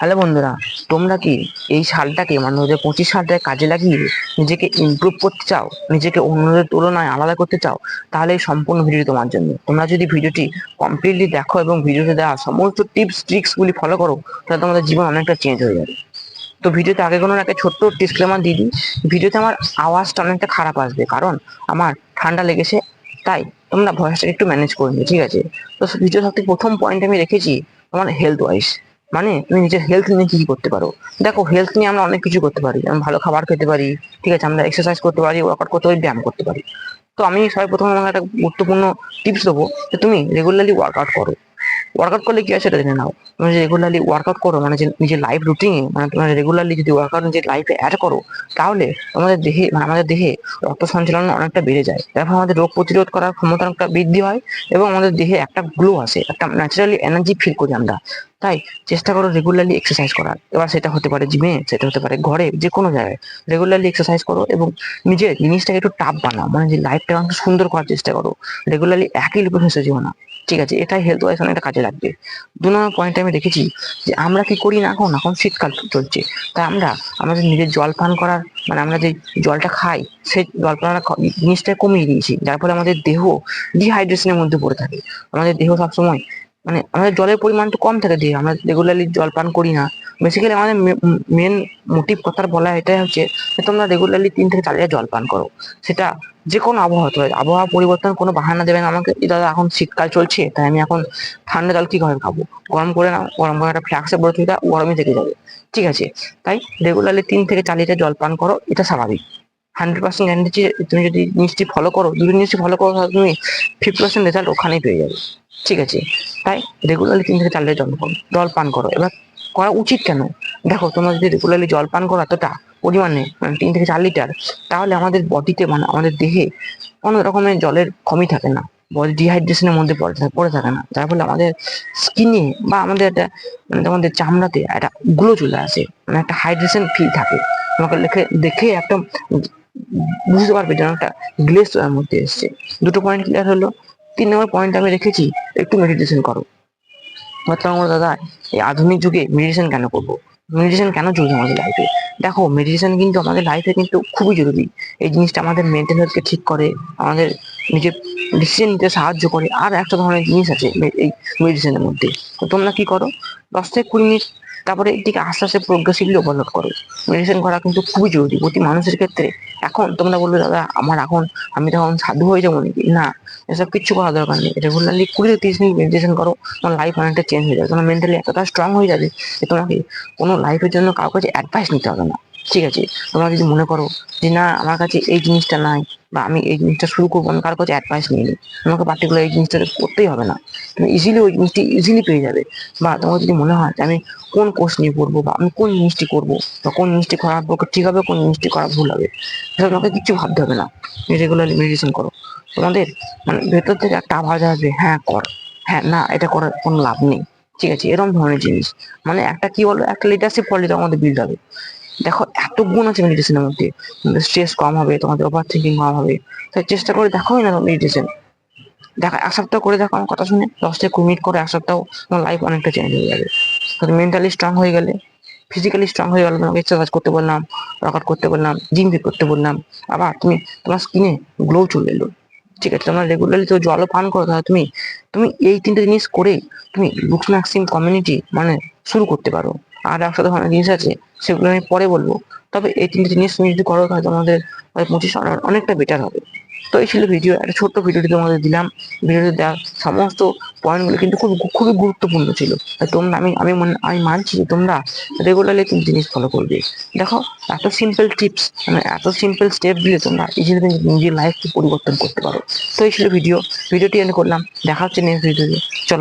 Hello বন্ধুরা, তোমরা কি এই সালটাকে মানে দু পঁচিশ সালটাকে কাজে লাগিয়ে নিজেকে ইমপ্রুভ করতে চাও, নিজেকে অন্যদের তুলনায় আলাদা করতে চাও, তাহলে এই সম্পূর্ণ ভিডিওটি তোমার জন্য। তোমরা যদি ভিডিওটি কমপ্লিটলি দেখো এবং ভিডিওতে দেওয়া সমস্ত টিপস ট্রিক্সগুলি ফলো করো, তাহলে তোমাদের জীবন অনেকটা চেঞ্জ হয়ে যাবে। তো ভিডিওতে আগে কোনো একটা ছোট্ট ডিসক্লেমার দিয়ে দিই, ভিডিওতে আমার আওয়াজটা অনেকটা খারাপ আসবে, কারণ আমার ঠান্ডা লেগেছে, তাই তোমরা ভয়েসটাকে একটু ম্যানেজ করে নিও, ঠিক আছে? তো ভিডিও সবথেকে প্রথম পয়েন্ট আমি রেখেছি, তোমার হেলথ ওয়াইজ মানে তুমি নিজের হেলথ নিয়ে কি কি করতে পারো? দেখো হেলথ নিয়ে আমরা অনেক কিছু করতে পারি। যেমন ভালো খাবার খেতে পারি, ঠিক আছে? আমরা এক্সারসাইজ করতে পারি ওয়ার্কআউট করতে পারি, ব্যায়াম করতে পারি। তো আমি সবাই প্রথমে আমাকে একটা গুরুত্বপূর্ণ টিপস দেবো যে তুমি রেগুলারলি ওয়ার্কআউট করো। ওয়ার্কআউট করলে কি হয় সেটা জেনে নাও। তুমি রেগুলারলি ওয়ার্কআউট করো মানে নিজের লাইফ রুটিনে মানে তোমার রেগুলারলি যদি ওয়ার্কআউট নিজের লাইফে অ্যাড করো, তাহলে আমাদের দেহে মানে আমাদের দেহে রক্ত সঞ্চালন অনেকটা বেড়ে যায়। তার ফলে আমাদের রোগ প্রতিরোধ করার ক্ষমতা অনেকটা বৃদ্ধি হয় এবং আমাদের দেহে একটা গ্লো আসে, একটা ন্যাচারালি এনার্জি ফিল করি আমরা। তাই চেষ্টা করো রেগুলারলি এক্সারসাইজ করার। এবার সেটা হতে পারে জিমে সেটা হতে পারে ঘরে যে কোনো জায়গায়। রেগুলারলি এক্সারসাইজ করো এবং নিজের জিনিসটাকে একটু টাফ বানাও মানে যে লাইফটাকে সুন্দর করার চেষ্টা করো। রেগুলারলি একই হেসে যেও না। ঠিক আছে, এটাই হেলথ ওয়াইজ অনেকটা কাজে লাগবে। দু নম্বর পয়েন্টে আমি দেখেছি যে আমরা কি করি না এখন? এখন শীতকাল চলছে। তাই আমরা আমাদের নিজের জল পান করার মানে আমরা যে জলটা খাই, সেই জল পান জিনিসটা কমিয়ে দিয়েছি। যার ফলে আমাদের দেহ ডিহাইড্রেশনের মধ্যে পড়ে থাকে। আমাদের দেহ সবসময় মানে আমাদের জলের পরিমাণ তো কম থাকে দেহে আমরা রেগুলারলি জল পান করি না। বেসিক্যালি আমাদের মেন মোটিভ কথার বলা এটাই হচ্ছে যে, তোমরা রেগুলারলি তিন থেকে চার জল পান করো। সেটা যে কোনো আবহাওয়া হতে আবহাওয়া পরিবর্তন কোনো বাহানা দেবে না আমাকে। দাদা এখন শীতকাল চলছে, তাই আমি এখন ঠান্ডা জল কি করে খাব? গরম করে নাও, গরম করে একটা ফ্ল্যাক্সে থুই দাও, গরমই থেকে যাবে। ঠিক আছে, তাই রেগুলারলি তিন থেকে চার লিটার জল পান করো, এটা স্বাভাবিক। হান্ড্রেড পার্সেন্ট গ্যারান্টি তুমি যদি জিনিসটি ফলো করো দুটো জিনিসটি ফলো করো, তাহলে তুমি ফিফটি পার্সেন্ট রেজাল্ট ওখানেই পেয়ে যাবে। ঠিক আছে, তাই রেগুলারলি তিন থেকে চার লিটার জল পান করো। এবার করা উচিত কেন? দেখো, তোমরা যদি রেগুলারলি জল পান করো এতটা পরিমাণে মানে তিন থেকে চার লিটার তাহলে আমাদের বডিতে মানে আমাদের দেহে কোনো রকমের জলের কমই থাকে না। বডি ডিহাইড্রেশনের মধ্যে পড়ে থাকে পড়ে থাকে না। যার ফলে আমাদের স্কিনে বা আমাদের একটা মানে আমাদের চামড়াতে একটা গ্লো চলে আসে মানে একটা হাইড্রেশন ফিল থাকে। তোমাকে দেখে দেখে একটা বুঝতে পারবে যেন একটা গ্লেস ওর মধ্যে এসছে। দুটো পয়েন্ট ক্লিয়ার হলো। তিন নম্বর পয়েন্ট আমি রেখেছি, একটু মেডিটেশন করো। আমার দাদা, এই আধুনিক যুগে মেডিটেশন কেন করব? মেডিটেশন কেন জরুরি আমাদের লাইফে দেখো মেডিটেশন কিন্তু আমাদের লাইফে কিন্তু খুবই জরুরি। এই জিনিসটা আমাদের মেন্টাল হেলথকে ঠিক করে, আমাদের নিজের ডিসিশন নিতে সাহায্য করে। আর একটা ধরনের জিনিস আছে এই মেডিটেশনের মধ্যে। তো তোমরা কি করো? দশ থেকে কুড়ি মিনিট তারপরে এটিকে আস্তে আস্তে প্রোগ্রেসিভলি ওভারলোড করো। মেডিসিন করা কিন্তু খুবই জরুরি, প্রতি মানুষের ক্ষেত্রে। এখন তোমরা বলবে, দাদা, আমার এখন, আমি তখন সাধু হয়ে যাব নাকি? না, এসব কিছু করা দরকার নেই। রেগুলারলি কুড়ি থেকে তিরিশ মিনিট মেডিটেশন করো, তোমার লাইফ অনেকটা চেঞ্জ হয়ে যাবে। তোমার মেন্টালি এতটা স্ট্রং হয়ে যাবে যে তোমাকে কোনো লাইফের জন্য কারও কাছে অ্যাডভাইস নিতে হবে না। ঠিক আছে, তোমরা যদি মনে করো যে না, আমার কাছে এই জিনিসটা নাই বা আমি এই জিনিসটা শুরু করব, আমি কারোর কাছে অ্যাডভাইস নিয়ে নিই তোমাকে পার্টিকুলার এই জিনিসটা করতেই হবে না। তুমি ইজিলি ওই জিনিসটি ইজিলি পেয়ে যাবে। বা তোমার যদি মনে হয় যে আমি কোন কোর্স নিয়ে পড়ব বা আমি কোন জিনিসটি করব বা কোন জিনিসটি করার পক্ষে ঠিক হবে, কোন জিনিসটি করা ভুল হবে সেটা তোমাকে কিচ্ছু ভাবতে হবে না। রেগুলারলি মেডিটেশন করো। তোমাদের মানে ভেতর থেকে একটা আওয়াজ আসবে হ্যাঁ কর। হ্যাঁ না, এটা করার কোনো লাভ নেই। ঠিক আছে এরকম ধরনের জিনিস। মানে একটা কি বলব, একটা লিডারশিপ কোয়ালিটি আমাদের বিল্ড হবে। দেখো, এত গুণ আছে মেডিটেশনের মধ্যে। স্ট্রেস কম হবে, তোমাদের ওভার থিঙ্কিং কম হবে। তাই চেষ্টা করে দেখো না মেডিটেশন দেখো, এক সপ্তাহ করে দেখো আমার কথা শুনে। দশ থেকে কুড়ি মিনিট করে এক সপ্তাহ তোমার লাইফ অনেকটা চেঞ্জ হয়ে যাবে। মেন্টালি স্ট্রং হয়ে গেলে ফিজিক্যালি স্ট্রং হয়ে গেলে তোমাকে এক্সারসাইজ করতে বললাম ওয়ার্কআউট করতে বললাম জিম ফিট করতে বললাম। আবার তুমি তোমার স্কিনে গ্লো চলে এলো। ঠিক আছে, তোমরা রেগুলারলি তো জলও পান করো, তাহলে তুমি তুমি এই তিনটে জিনিস করে তুমি বুকস ম্যাক্সিম কমিউনিটি মানে শুরু করতে পারো। আর একশো ধরনের জিনিস আছে সেগুলো আমি পরে বলব। তবে এই তিনটে জিনিস তুমি যদি করো, তাহলে তোমাদের পঁচিশ অনেকটা বেটার হবে। তো এই ছিল ভিডিও একটা ছোট্ট ভিডিওটি তোমাদের দিলাম। ভিডিওতে দেওয়া সমস্ত পয়েন্টগুলো কিন্তু খুব, খুবই গুরুত্বপূর্ণ ছিল। তোমরা, আমি আমি মনে- আমি মানছি যে তোমরা রেগুলারলি তিন জিনিস ফলো করবে। দেখো, এত সিম্পল টিপস মানে এত সিম্পল স্টেপ দিলে তোমরা ইজিলি নিজের লাইফকে পরিবর্তন করতে পারো। তো এই ছিল ভিডিও ভিডিওটি আমি করলাম। দেখা হচ্ছে নেক্সট ভিডিওতে চলো।